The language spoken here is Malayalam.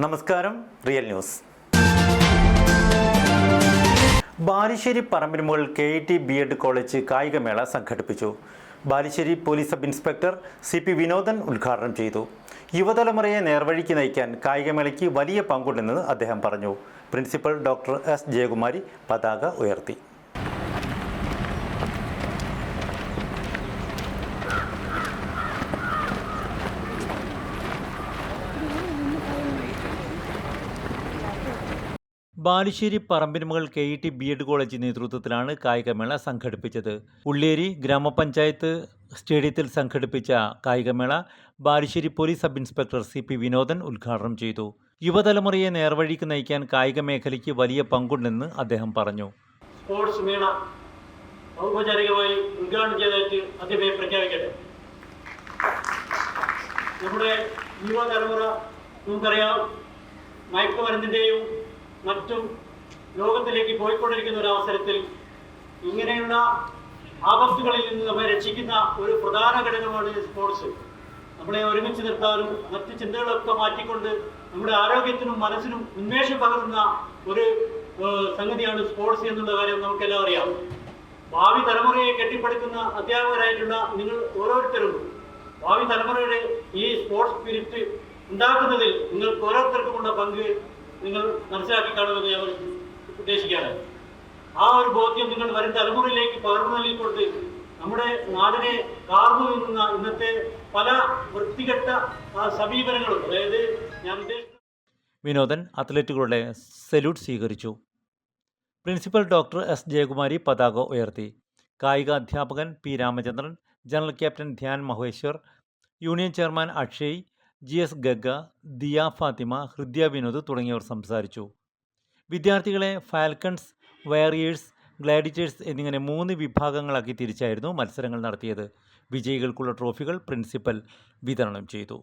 നമസ്കാരം real news. Balussery Parambinmukal K I T B Ed college കായികമേള സംഘടിപ്പിച്ചു. Balussery police sub inspector C P Vinodan ഉദ്ഘാടനം ചെയ്തു. യുവതലമുറയെ നേർവഴിക്ക് നയിക്കാൻ കായികമേളയ്ക്ക് വലിയ പങ്കുണ്ടെന്ന് അദ്ദേഹം പറഞ്ഞു. പ്രിൻസിപ്പൽ ഡോക്ടർ എസ് ജയകുമാരി പതാക ഉയർത്തി. Balussery Parambinmukal K E T B Ed college നേതൃത്വത്തിലാണ് കായികമേള സംഘടിപ്പിച്ചത്. ഉള്ളേരി ഗ്രാമപഞ്ചായത്ത് സ്റ്റേഡിയത്തിൽ സംഘടിപ്പിച്ച കായികമേള Balussery police sub inspector C P Vinodan ഉദ്ഘാടനം ചെയ്തു. യുവതലമുറയെ നേർവഴിക്ക് നയിക്കാൻ കായിക മേഖലയ്ക്ക് വലിയ പങ്കുണ്ടെന്ന് അദ്ദേഹം പറഞ്ഞു. സ്പോർട്സ് മേള ഔപചാരികമായി ഉദ്ഘാടനം ചെയ്തതായിട്ട് പ്രഖ്യാപിക്കട്ടെ. നമ്മുടെ യുവതലമുറ നമുക്കറിയാം മയക്കുമരുന്നിന്റെയും മറ്റും ലോകത്തിലേക്ക് പോയിക്കൊണ്ടിരിക്കുന്ന ഒരു അവസരത്തിൽ ഇങ്ങനെയുള്ള ആപത്തുകളിൽ നിന്ന് നമ്മെ രക്ഷിക്കുന്ന ഒരു പ്രധാന ഘടകമാണ് സ്പോർട്സ് നമ്മളെ ഒരുമിച്ച് നിർത്താനും മറ്റ് ചിന്തകളൊക്കെ മാറ്റിക്കൊണ്ട് നമ്മുടെ ആരോഗ്യത്തിനും മനസ്സിനും ഉന്മേഷം പകരുന്ന ഒരു സംഗതിയാണ് സ്പോർട്സ് എന്നുള്ള കാര്യം നമുക്കെല്ലാം അറിയാം. ഭാവി തലമുറയെ കെട്ടിപ്പടുക്കുന്ന അധ്യാപകരായിട്ടുള്ള നിങ്ങൾ ഓരോരുത്തരും ഭാവി തലമുറയുടെ ഈ സ്പോർട്സ് സ്പിരിറ്റ് ഉണ്ടാക്കുന്നതിൽ നിങ്ങൾക്ക് ഓരോരുത്തർക്കുമുള്ള പങ്ക് നിങ്ങൾ മനസ്സിലാക്കി കാണുമെന്ന് ഞാൻ ഉദ്ദേശിക്കാറ് ആ ഒരു ബോധ്യം നിങ്ങൾ വരും തലമുറയിലേക്ക് പകർന്നു നമ്മുടെ നാടിനെ കാർന്നു നിന്ന ഇന്നത്തെ പല വൃത്തികെട്ട സമീപനങ്ങളും അതായത് ഞാൻ വിനോദൻ അത്ലറ്റുകളുടെ സല്യൂട്ട് സ്വീകരിച്ചു. Principal doctor S. ജയകുമാരി പതാക ഉയർത്തി. കായിക അധ്യാപകൻ P. Ramachandran general captain Dhyan Maheshwar union chairman Akshay G S ഗഗ Diya Fathima Hridya Vinod തുടങ്ങിയവർ സംസാരിച്ചു. വിദ്യാർത്ഥികളെ ഫാൽക്കൺസ് വാരിയേഴ്സ് ഗ്ലാഡിറ്റേഴ്സ് എന്നിങ്ങനെ മൂന്ന് വിഭാഗങ്ങളാക്കി തിരിച്ചായിരുന്നു മത്സരങ്ങൾ നടത്തിയത്. വിജയികൾക്കുള്ള ട്രോഫികൾ പ്രിൻസിപ്പൽ വിതരണം ചെയ്തു.